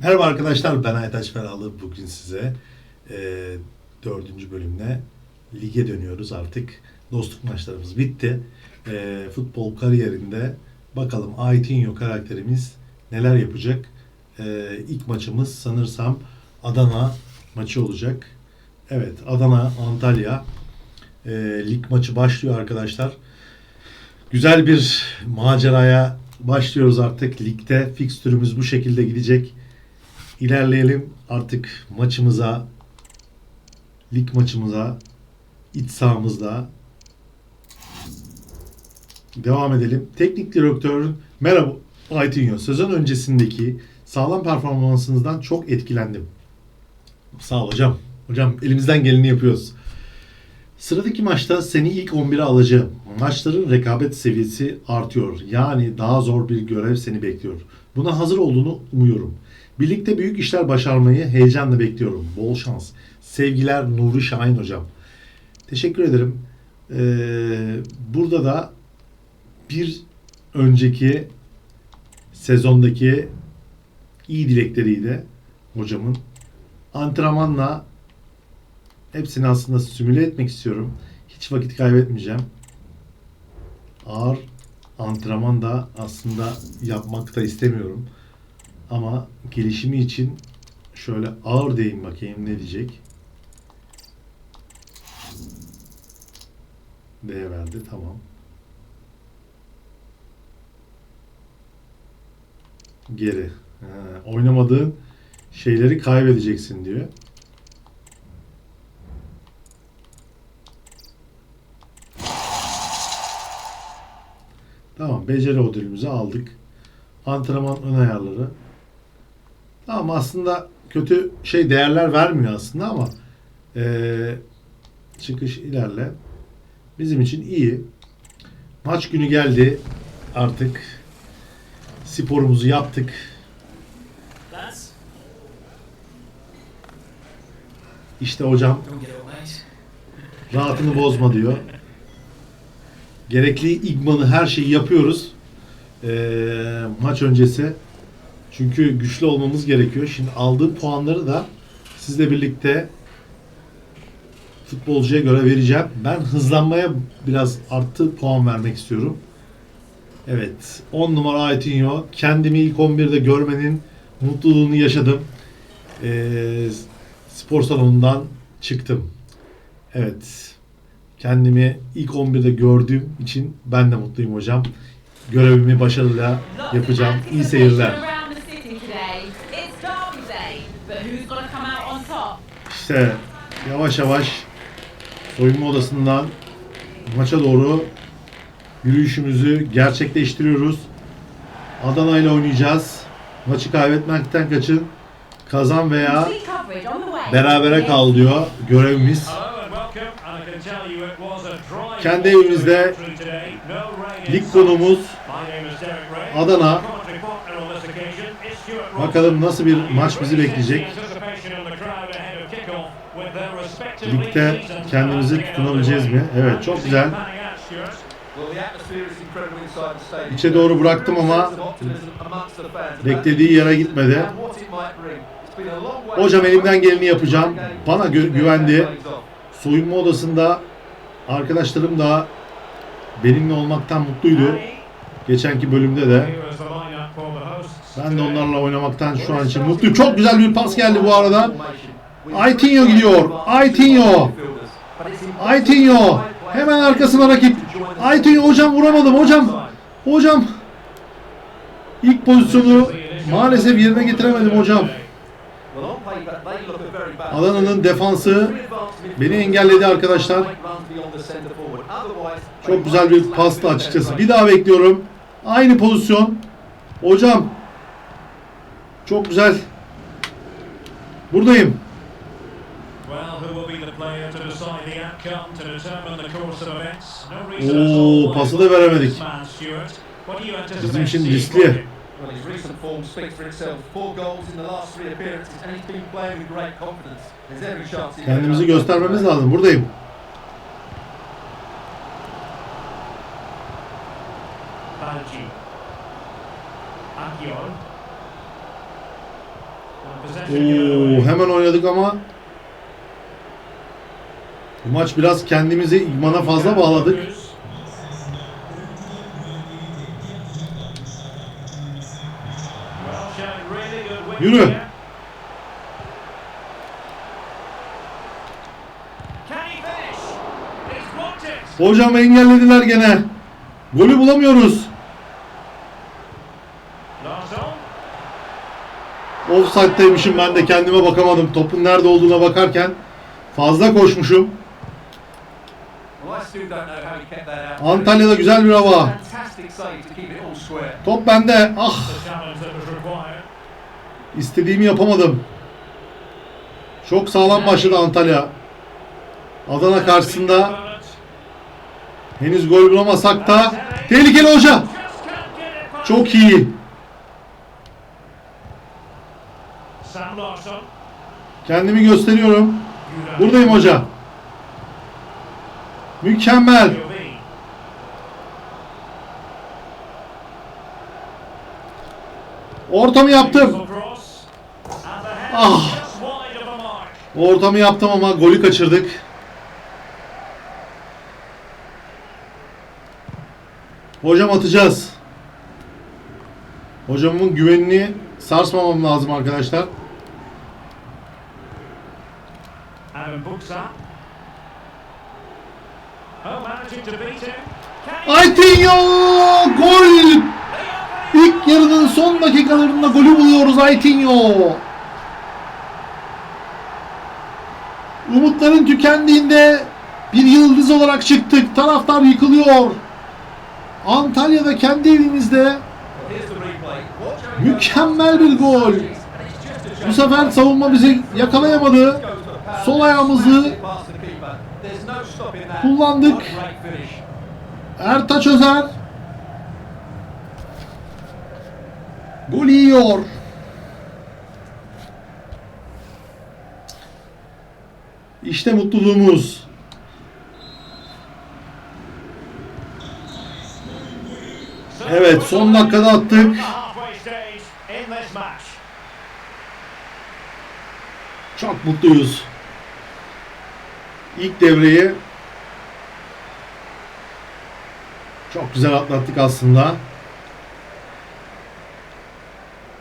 Merhaba arkadaşlar ben Aytaç Feralı. Bugün size e, dördüncü bölümle lige dönüyoruz artık. Dostluk maçlarımız bitti. E, futbol kariyerinde bakalım Aitinho karakterimiz neler yapacak. E, ilk maçımız sanırsam Adana maçı olacak. Evet Adana Antalya e, lig maçı başlıyor arkadaşlar. Güzel bir maceraya başlıyoruz artık. Ligde fikstürümüz bu şekilde gidecek. İlerleyelim artık maçımıza, lig maçımıza, iç sahamızda devam edelim. Teknik direktör merhaba Aytinho. Sezon öncesindeki sağlam performansınızdan çok etkilendim. Sağ ol hocam. Hocam elimizden geleni yapıyoruz. Sıradaki maçta seni ilk 11'e alacağım. Maçların rekabet seviyesi artıyor. Yani daha zor bir görev seni bekliyor. Buna hazır olduğunu umuyorum. Birlikte büyük işler başarmayı heyecanla bekliyorum. Bol şans. Sevgiler Nuri Şahin hocam. Teşekkür ederim. Ee, burada da bir önceki sezondaki iyi dilekleriydi hocamın. Antrenmanla hepsini aslında simüle etmek istiyorum. Hiç vakit kaybetmeyeceğim. Ağır antrenman da aslında yapmak da istemiyorum. Ama gelişimi için şöyle ağır deyin bakayım ne diyecek. D verdi tamam. Geri. Ha, oynamadığın şeyleri kaybedeceksin diyor. Tamam beceri ödülümüzü aldık. Antrenman ön ayarları. Tamam aslında kötü şey değerler vermiyor aslında ama eee, çıkış ilerle. Bizim için iyi. Maç günü geldi. Artık sporumuzu yaptık. İşte hocam rahatını bozma diyor. Gerekli igmanı her şeyi yapıyoruz. Eee, maç öncesi. Çünkü güçlü olmamız gerekiyor. Şimdi aldığım puanları da sizle birlikte futbolcuya göre vereceğim. Ben hızlanmaya biraz arttı puan vermek istiyorum. Evet. 10 numara Aytinho. Kendimi ilk 11'de görmenin mutluluğunu yaşadım. Eee, spor salonundan çıktım. Evet. Kendimi ilk 11'de gördüğüm için ben de mutluyum hocam. Görevimi başarıyla yapacağım. İyi seyirler. İşte yavaş yavaş soyunma odasından maça doğru yürüyüşümüzü gerçekleştiriyoruz. Adana ile oynayacağız. Maçı kaybetmekten kaçın. Kazan veya berabere kal diyor görevimiz. Kendi evimizde lig konumuz. Adana. Bakalım nasıl bir maç bizi bekleyecek. Anticipation in the crowd ahead of kickoff with their respective Ligde kendimizi tutunabileceğiz mi? Evet çok güzel. İçe doğru bıraktım ama beklediği yere gitmedi. Hocam elimden geleni yapacağım. Bana gü- güvendi. Soyunma odasında arkadaşlarım da benimle olmaktan mutluydu. Geçenki bölümde de. Ben de onlarla oynamaktan şu an için mutluyum. Çok güzel bir pas geldi bu arada. Aytinho gidiyor. Aytinho. Aytinho. Hemen arkasına rakip. Aytinho hocam vuramadım hocam. Hocam. İlk pozisyonu maalesef yerine getiremedim hocam. Adana'nın defansı beni engelledi arkadaşlar. Çok güzel bir pastı açıkçası. Bir daha bekliyorum. Aynı pozisyon. Hocam. Çok güzel. Buradayım. Oo, pası da veremedik. Bizim için riskli. from him? Well, his recent form speaks for itself. Four goals in the last three appearances, and he's been playing with great confidence. There's every chance. he- Kendimizi göstermemiz lazım. Buradayım. Balji. Aguiar. Oo, hemen oynadık ama bu maç biraz kendimizi idmana fazla bağladık. Yürü. Hocam engellediler gene. Golü bulamıyoruz. Offside'daymışım ben de kendime bakamadım. Topun nerede olduğuna bakarken fazla koşmuşum. Antalya'da güzel bir hava. Top bende. Ah istediğimi yapamadım. Çok sağlam başladı Antalya. Adana karşısında henüz gol bulamasak da tehlikeli hoca. Çok iyi. Kendimi gösteriyorum. Buradayım hoca. Mükemmel. Ortamı yaptım. Ah. Ortamı yaptım ama golü kaçırdık. Hocam atacağız. Hocamın güvenini sarsmamam lazım arkadaşlar. Adam Buksa. Aytinho gol! İlk yarının son dakikalarında golü buluyoruz Aytinho. Umutların tükendiğinde bir yıldız olarak çıktık. Taraftar yıkılıyor. Antalya'da kendi evimizde mükemmel bir gol. Bu sefer savunma bizi yakalayamadı. Sol ayağımızı kullandık. Ertaç Özer gol yiyor. İşte mutluluğumuz. Evet, son dakikada attık. Çok mutluyuz. İlk devreyi çok güzel atlattık aslında.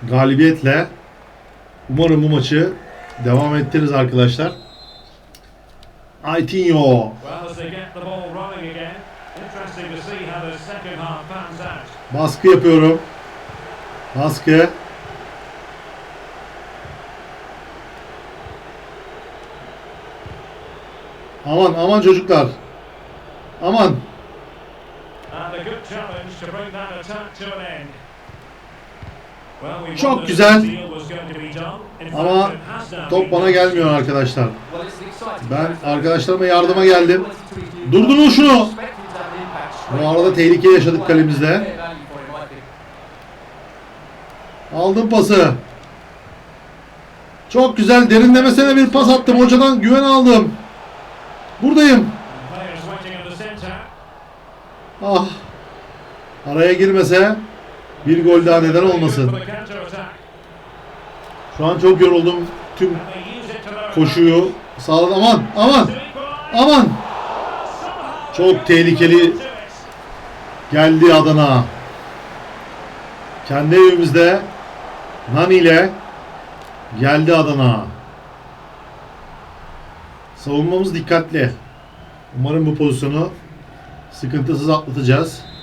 Galibiyetle umarım bu maçı devam ettiririz arkadaşlar. Out. baskı yapıyorum. Baskı. Aman aman çocuklar. Aman. In fact, Ama top bana gelmiyor arkadaşlar. Ben arkadaşlarıma yardıma geldim. Durdurun şunu. Bu arada tehlike yaşadık kalemizde. Aldım pası. Çok güzel derinlemesine bir pas attım. Hocadan güven aldım. Buradayım. Ah. Araya girmese bir gol daha neden olmasın. Şu an çok yoruldum. Tüm koşuyu sağladım. Aman aman aman. Çok tehlikeli geldi Adana. Kendi evimizde Nani ile geldi Adana. Savunmamız dikkatli. Umarım bu pozisyonu sıkıntısız atlatacağız.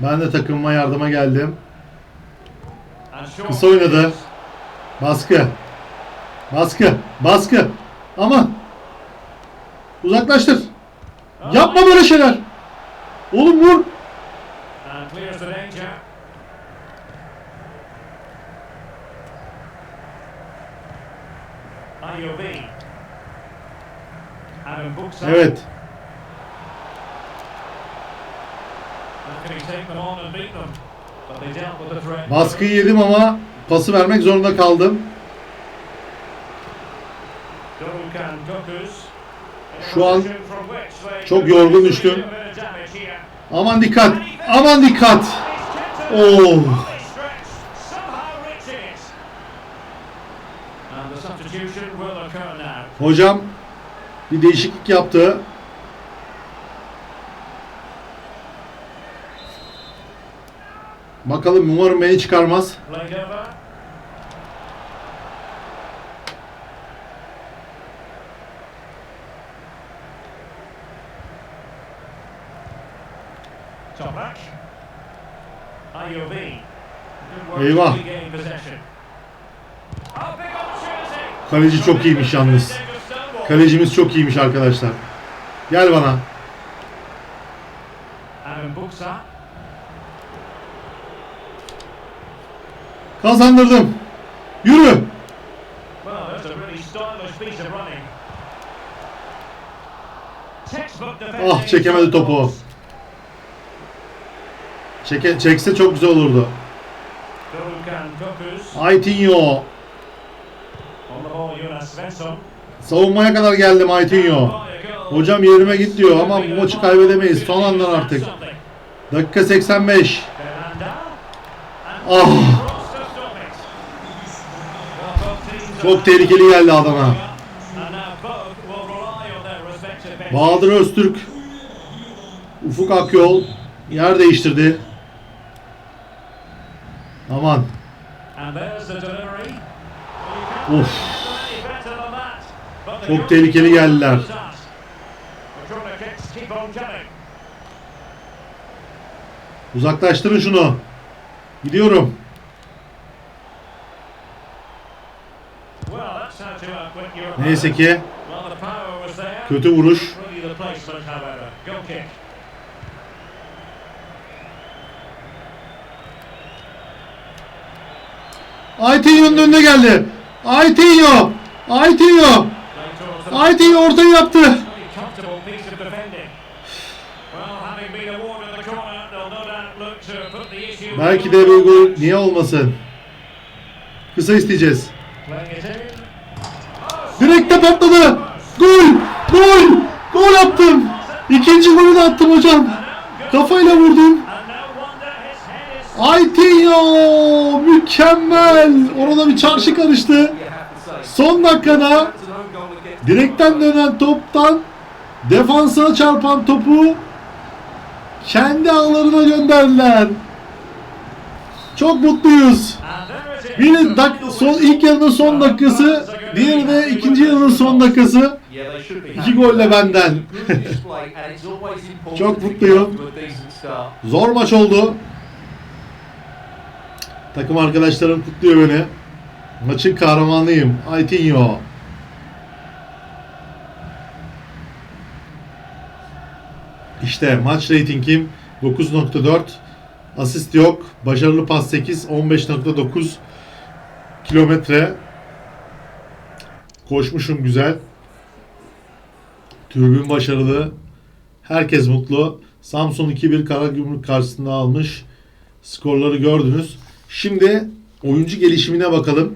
Ben de takımıma yardıma geldim. Kısa oynadı. Baskı. Baskı. Baskı. Aman. Uzaklaştır. Yapma böyle şeyler. Oğlum vur. Buksa. Evet. Baskıyı yedim ama pası vermek zorunda kaldım. Şu an çok yorgun düştüm. Aman dikkat. Aman dikkat. Oh. Hocam bir değişiklik yaptı. Bakalım umarım beni çıkarmaz. Eyvah. opportunity. Kaleci çok iyiymiş yalnız. Kalecimiz çok iyiymiş arkadaşlar. Gel bana. Aaron Buksa. Kazandırdım. Yürü. Well, that's a really stylish piece of running. Textbook defending. Ah çekemedi topu. Çeke, çekse çok güzel olurdu. Svensson. Savunmaya kadar geldim Aytinho. Hocam yerime git diyor ama bu maçı kaybedemeyiz. Son anlar artık. Dakika 85. Ah. Çok tehlikeli geldi Adana. Bahadır Öztürk. Ufuk Akyol. Yer değiştirdi. Aman. Of. Çok tehlikeli geldiler. Uzaklaştırın şunu. Gidiyorum. Neyse ki kötü vuruş. Aytinho'nun önüne geldi. Aytinho. Aytinho. Aytinho ortayı yaptı. Belki de bir gol niye olmasın? Kısa isteyeceğiz. Direkte patladı. Gol! Gol! Gol attım. İkinci golü de attım hocam. Kafayla vurdum. Aytinho! Mükemmel! Orada bir çarşı karıştı. Son dakikada direkten dönen toptan defansa çarpan topu kendi ağlarına gönderdiler. Çok mutluyuz. Biri dak son ilk yarının son dakikası, diğeri de ikinci yarının son dakikası. İki golle benden. Çok mutluyum. Zor maç oldu. Takım arkadaşlarım kutluyor beni. Maçın kahramanıyım. Aytinho. İşte maç reytingim 9.4. Asist yok. Başarılı pas 8. 15.9 kilometre. Koşmuşum güzel. Tribün başarılı. Herkes mutlu. Samsun 2-1 Karagümrük karşısında almış. Skorları gördünüz. Şimdi oyuncu gelişimine bakalım.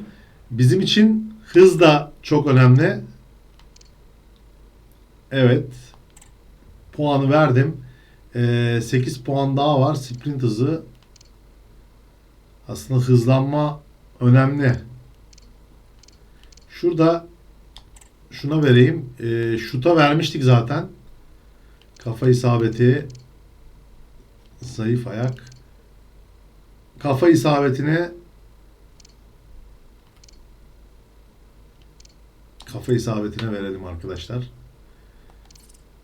Bizim için hız da çok önemli. Evet. Puanı verdim. Ee, 8 puan daha var. Sprint hızı. Aslında hızlanma önemli. Şurada şuna vereyim. Ee, şuta vermiştik zaten. Kafa isabeti. Zayıf ayak. Kafa isabetine kafa isabetine verelim arkadaşlar.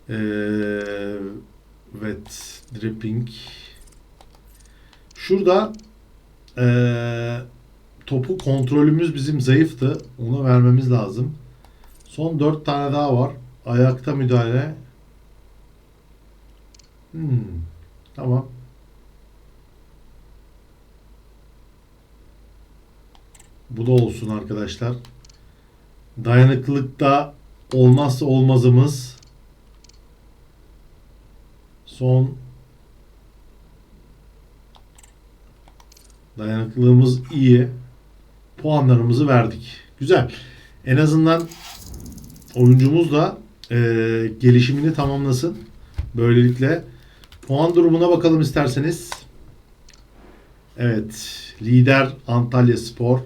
Ee, evet. Dripping. Şurada ee, topu kontrolümüz bizim zayıftı. Onu vermemiz lazım. Son 4 tane daha var. Ayakta müdahale. Hmm, tamam. Bu da olsun arkadaşlar. Dayanıklılıkta olmazsa olmazımız. Son dayanıklılığımız iyi. Puanlarımızı verdik. Güzel. En azından oyuncumuz da eee, gelişimini tamamlasın. Böylelikle puan durumuna bakalım isterseniz. Evet. Lider Antalya Spor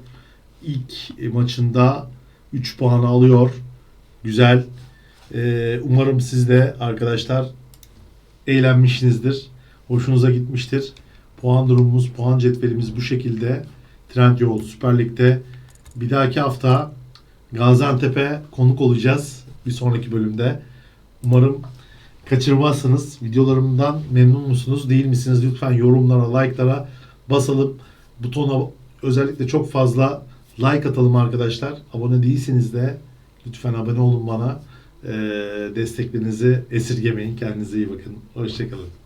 ilk maçında 3 puanı alıyor. güzel. Ee, umarım siz de arkadaşlar eğlenmişsinizdir. Hoşunuza gitmiştir. Puan durumumuz, puan cetvelimiz bu şekilde. Trendyol Süper Lig'de bir dahaki hafta Gaziantep'e konuk olacağız bir sonraki bölümde. Umarım kaçırmazsınız. Videolarımdan memnun musunuz, değil misiniz? Lütfen yorumlara, like'lara basalım. Butona özellikle çok fazla like atalım arkadaşlar. Abone değilseniz de lütfen abone olun bana. Ee, desteklerinizi esirgemeyin. Kendinize iyi bakın. Hoşçakalın.